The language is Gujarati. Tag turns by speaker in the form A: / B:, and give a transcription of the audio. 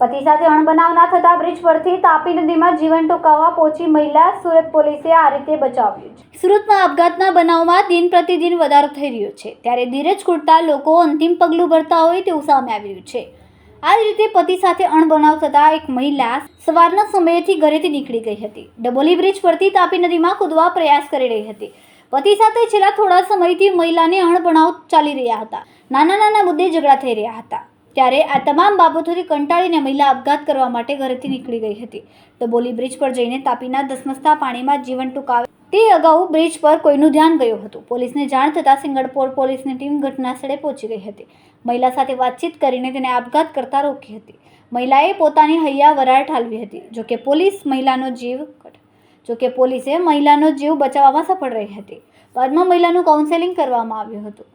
A: પતિ સાથે અણબનાવના થતા બ્રિજ પરથી તાપી નદીમાં જીવન ટૂંકાવવા પહોંચી મહિલા સુરત પોલીસે આ રીતે બચાવ્યું છે. સુરતમાં આપઘાતના બનાવમાં દિન પ્રતિદિન વધારો થઈ રહ્યો છે. ત્યારે ધીરજ ખૂટતા લોકો અંતિમ પગલું ભરતા હોય તેવું સામે આવી રહ્યું છે. આ જ રીતે પતિ સાથે અણબનાવ થતા એક મહિલા સવારના સમયેથી ઘરેથી નીકળી ગઈ હતી. ડબોલી બ્રિજ પરથી તાપી નદીમાં કૂદવા પ્રયાસ કરી રહી હતી. પતિ સાથે છેલ્લા થોડા સમયથી મહિલાને અણબનાવ ચાલી રહ્યા હતા. નાના નાના મુદ્દે ઝઘડા થઈ રહ્યા હતા. ત્યારે આ તમામ બાબતોથી કંટાળીને મહિલા આપઘાત કરવા માટે ઘરેથી નીકળી ગઈ હતી. ડબોલી બ્રિજ પર જઈને તાપીના ધસમસતા પાણીમાં જીવન ટૂંકાવે. તે અગાઉ બ્રિજ પર કોઈનું ધ્યાન ગયું હતું. પોલીસને જાણ થતાં સિંગળપોર પોલીસની ટીમ ઘટનાસ્થળે પહોંચી ગઈ હતી. મહિલા સાથે વાતચીત કરીને તેને આપઘાત કરતા રોકી હતી. મહિલાએ પોતાની હૈયા વરાળ ઠાલવી હતી. જોકે પોલીસ મહિલાનો જીવ જોકે પોલીસે મહિલાનો જીવ બચાવવામાં સફળ રહી હતી. બાદમાં મહિલાનું કાઉન્સેલિંગ કરવામાં આવ્યું હતું.